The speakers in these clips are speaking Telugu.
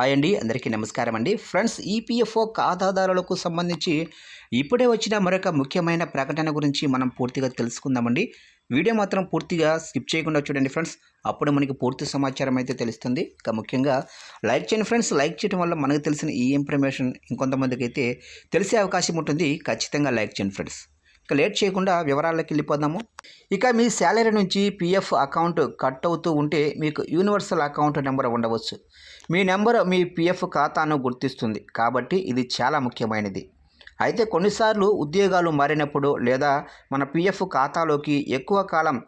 హాయ్ అండి అందరికీ నమస్కారం అండి. ఫ్రెండ్స్ ఈపీఎఫ్ఓ ఖాతాదారులకు సంబంధించి ఇప్పుడే వచ్చిన మరొక ముఖ్యమైన ప్రకటన గురించి మనం పూర్తిగా తెలుసుకుందామండి వీడియో మాత్రం పూర్తిగా స్కిప్ చేయకుండా చూడండి ఫ్రెండ్స్. అప్పుడు మనకి పూర్తి సమాచారం అయితే తెలుస్తుంది. ఇక ముఖ్యంగా లైక్ చేయండి ఫ్రెండ్స్. లైక్ చేయడం వల్ల మనకు తెలిసిన ఈ ఇన్ఫర్మేషన్ ఇంకొంతమందికి అయితే తెలిసే అవకాశం ఉంటుంది. ఖచ్చితంగా లైక్ చేయండి ఫ్రెండ్స్. ఇక లేట్ చేయకుండా వివరాల్లోకి వెళ్ళిపోదాము. ఇక మీ శాలరీ నుంచి పీఎఫ్ అకౌంట్ కట్ అవుతూ ఉంటే మీకు యూనివర్సల్ అకౌంట్ నెంబర్ ఉండవచ్చు. మీ నెంబర్ మీ పిఎఫ్ ఖాతాను గుర్తిస్తుంది. కాబట్టి ఇది చాలా ముఖ్యమైనది. అయితే కొన్నిసార్లు ఉద్యోగాలు మారినప్పుడు లేదా మన పిఎఫ్ ఖాతాలోకి ఎక్కువ కాలం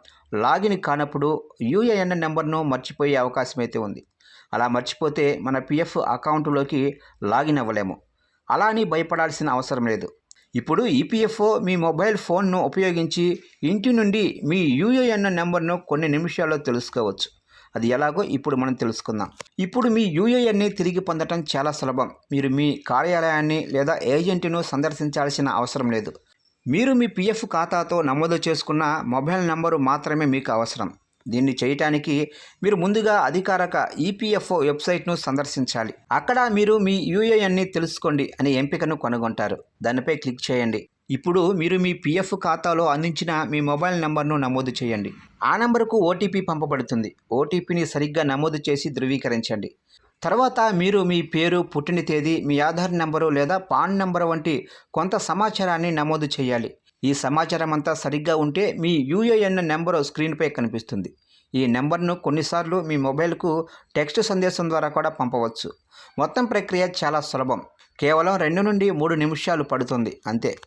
లాగిన్ కానప్పుడు యూఏఎన్ నెంబర్ను మర్చిపోయే అవకాశం అయితే ఉంది. అలా మర్చిపోతే మన పిఎఫ్ అకౌంట్లోకి లాగిన్ అవ్వలేము. అలా అని భయపడాల్సిన అవసరం లేదు. ఇప్పుడు ఈపీఎఫ్ఓ మీ మొబైల్ ఫోన్ను ఉపయోగించి ఇంటి నుండి మీ యూఏఎన్ నెంబర్ను కొన్ని నిమిషాల్లో తెలుసుకోవచ్చు. అది ఎలాగో ఇప్పుడు మనం తెలుసుకుందాం. ఇప్పుడు మీ యూఏఎన్ని తిరిగి పొందటం చాలా సులభం. మీరు మీ కార్యాలయాన్ని లేదా ఏజెంట్ను సందర్శించాల్సిన అవసరం లేదు. మీరు మీ పిఎఫ్ ఖాతాతో నమోదు చేసుకున్న మొబైల్ నంబరు మాత్రమే మీకు అవసరం. దీన్ని చేయటానికి మీరు ముందుగా అధికారిక ఈపీఎఫ్ఓ వెబ్సైట్ను సందర్శించాలి. అక్కడ మీరు మీ యూఏఎన్ని తెలుసుకోండి అనే ఎంపికను కనుగొంటారు. దానిపై క్లిక్ చేయండి. ఇప్పుడు మీరు మీ పిఎఫ్ ఖాతాలో అందించిన మీ మొబైల్ నెంబర్ను నమోదు చేయండి. ఆ నెంబర్కు ఓటీపీ పంపబడుతుంది. ఓటీపీని సరిగ్గా నమోదు చేసి ధృవీకరించండి. తర్వాత మీరు మీ పేరు పుట్టిన తేదీ మీ ఆధార్ నెంబరు లేదా పాన్ నంబరు వంటి కొంత సమాచారాన్ని నమోదు చేయాలి. ఈ సమాచారం అంతా సరిగ్గా ఉంటే మీ యూఏఎన్ నెంబరు స్క్రీన్పై కనిపిస్తుంది. ఈ నెంబర్ను కొన్నిసార్లు మీ మొబైల్కు టెక్స్ట్ సందేశం ద్వారా కూడా పంపవచ్చు. మొత్తం ప్రక్రియ చాలా సులభం. కేవలం రెండు నుండి మూడు నిమిషాలు పడుతుంది. అంతే.